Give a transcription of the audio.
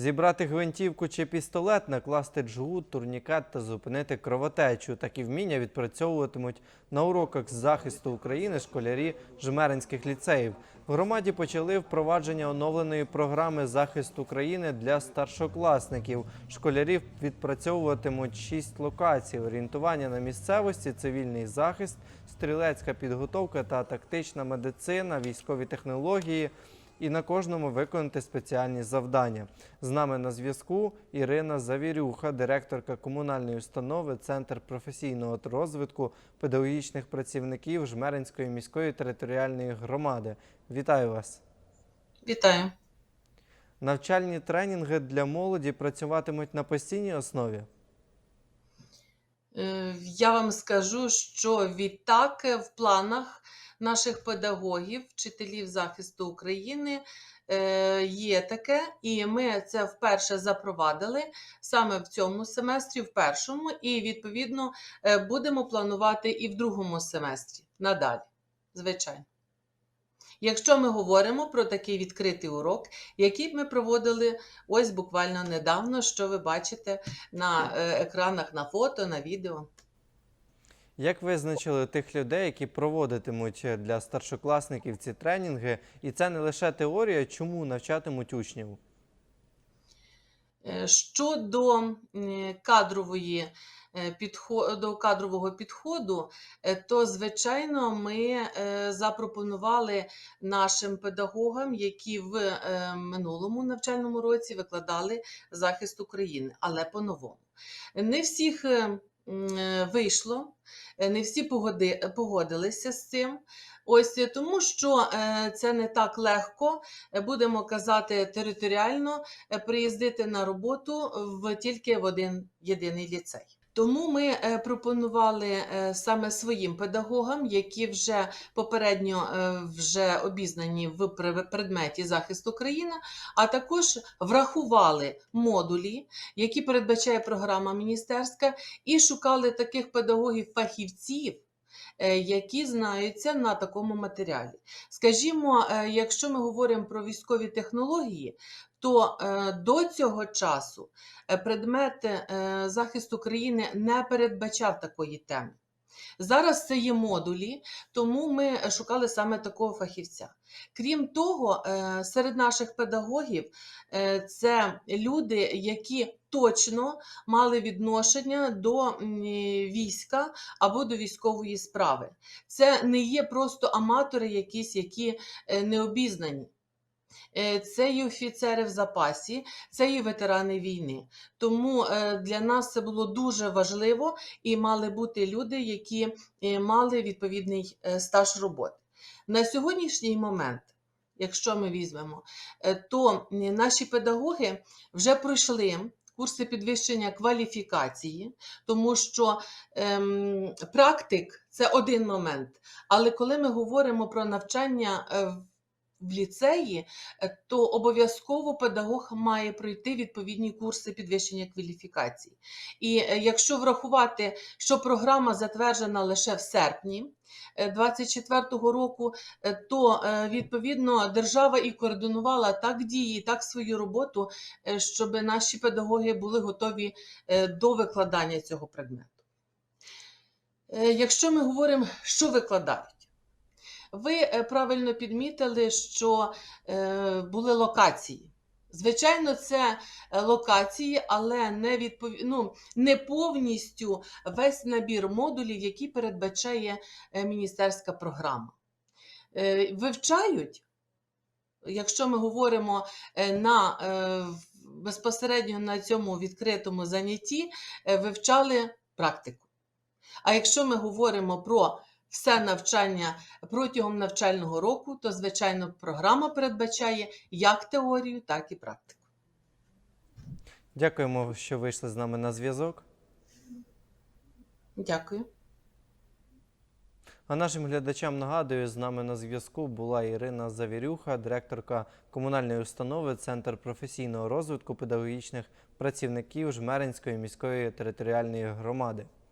Зібрати гвинтівку чи пістолет, накласти джгут, турнікет та зупинити кровотечу. Такі вміння відпрацьовуватимуть на уроках з захисту України школярі жмеринських ліцеїв. В громаді почали впровадження оновленої програми захист України для старшокласників. Школярів відпрацьовуватимуть шість локацій: орієнтування на місцевості, цивільний захист, стрілецька підготовка та тактична медицина, військові технології. І на кожному виконати спеціальні завдання. З нами на зв'язку Ірина Завірюха, директорка комунальної установи Центр професійного розвитку педагогічних працівників Жмеринської міської територіальної громади. Вітаю вас! Вітаю. Навчальні тренінги для молоді працюватимуть на постійній основі. Е, Я вам скажу, що відтак е, в планах наших педагогів, вчителів захисту України е, є таке, і ми це вперше запровадили саме в цьому семестрі, в першому, і відповідно будемо планувати і в другому семестрі надалі. Звичайно. Якщо ми говоримо про такий відкритий урок, який ми проводили ось буквально недавно, що ви бачите на е, екранах на фото, на відео. Як визначили тих людей, які проводитимуть для старшокласників ці тренінги? І це не лише теорія, чому навчатимуть учнів? Е, Щодо кадрової е, підхо- до кадрового підходу, е, то звичайно ми е, запропонували нашим педагогам, які в минулому навчальному році викладали захист України, але по-новому. Не всіх вийшло, не всі погоди- погодилися з цим. Ось тому, що це не так легко, будемо казати, територіально приїздити на роботу в тільки в один єдиний ліцей. Тому ми е, пропонували е, саме своїм педагогам, які вже попередньо е, вже обізнані в пре- предметі захисту країни, а також врахували модулі, які передбачає програма міністерська, і шукали таких педагогів-фахівців, які знаються на такому матеріалі. Скажімо, якщо ми говоримо про військові технології, то е, до цього часу е, предмет е, захисту країни не передбачав такої теми. Зараз це є модулі, тому ми шукали саме такого фахівця. Крім того, серед наших педагогів це люди, які точно мали відношення до війська або до військової справи. Це не є просто аматори, якісь, які не обізнані. Е, Це і офіцери в запасі, це і ветерани війни. Тому е, для нас це було дуже важливо і мали бути люди, які е, мали відповідний стаж роботи. На сьогоднішній момент, якщо ми візьмемо, то наші педагоги вже пройшли. Курси підвищення кваліфікації, тому що ем, практик це один момент. Але коли ми говоримо про навчання в- ліцеї, е, то обов'язково педагог має пройти відповідні курси підвищення кваліфікації. І е, якщо врахувати, що програма затверджена лише в серпні 2024 року, е, то е, відповідно держава і координувала так дії, так свою роботу, щоб наші педагоги були готові до викладання цього предмету. Якщо ми говоримо, що викладають, ви е, правильно підмітили, що е, були локації. Звичайно, це е, локації, але не, відпов... ну, не повністю весь набір модулів, які передбачає міністерська програма. Вивчають, якщо ми говоримо на, безпосередньо на цьому відкритому занятті, вивчали практику. А якщо ми говоримо про все навчання протягом навчального року, то, звичайно, програма передбачає як теорію, так і практику. Дякуємо, що вийшли з нами на зв'язок. Дякую. А нашим глядачам нагадую, з нами на зв'язку була Ірина Завірюха, директорка комунальної установи Центр професійного розвитку педагогічних працівників Жмеринської міської територіальної громади.